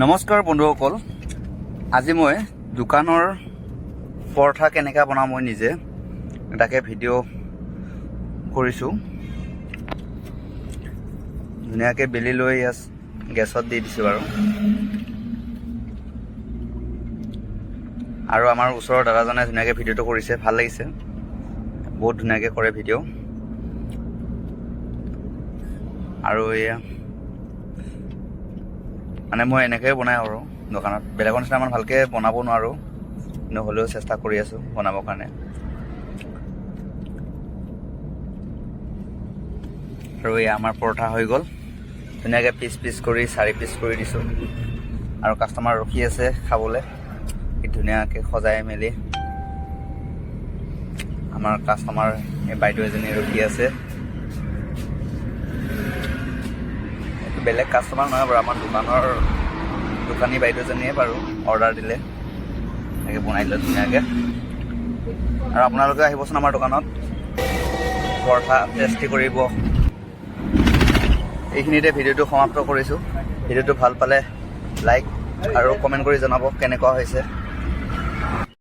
নমস্কাৰ বন্ধুসকল। আজি মই দোকানৰ পৰঠা কেনেকৈ বনাওঁ মই নিজে তাকে ভিডিঅ' কৰিছোঁ। ধুনীয়াকৈ বেলি লৈ ইয়াত গেছত দি দিছোঁ বাৰু। আৰু আমাৰ ওচৰৰ দাদাজনে ধুনীয়াকৈ ভিডিঅ'টো কৰিছে ভাল লাগিছে। বহুত ধুনীয়াকৈ কৰে ভিডিঅ' আৰু এয়া মানে মই এনেকৈয়ে বনাই আৰু দোকানত। বেলেগৰ নিচিনা ইমান ভালকৈ বনাব নোৱাৰোঁ, কিন্তু হ'লেও চেষ্টা কৰি আছোঁ বনাবৰ কাৰণে। আৰু এই আমাৰ পৰঠা হৈ গ'ল। ধুনীয়াকৈ পিচ পিচ কৰি, চাৰি পিচ কৰি দিছোঁ। আৰু কাষ্টমাৰ ৰখি আছে খাবলৈ। ধুনীয়াকৈ সজাই মেলি। আমাৰ কাষ্টমাৰ এই বাইদেউ এজনী ৰখি আছে। বেলেগ কাষ্টমাৰ নহয় বাৰু আমাৰ দোকানৰ দোকানী বাইদেউজনীয়ে বাৰু অৰ্ডাৰ দিলে। এনেকৈ বনাই দিলে ধুনীয়াকৈ। আৰু আপোনালোকে আহিবচোন আমাৰ দোকানত। পৰঠা টেষ্টি কৰিব। এইখিনিতে ভিডিঅ'টো সমাপ্ত কৰিছোঁ। ভিডিঅ'টো ভাল পালে লাইক আৰু কমেণ্ট কৰি জনাব কেনেকুৱা হৈছে।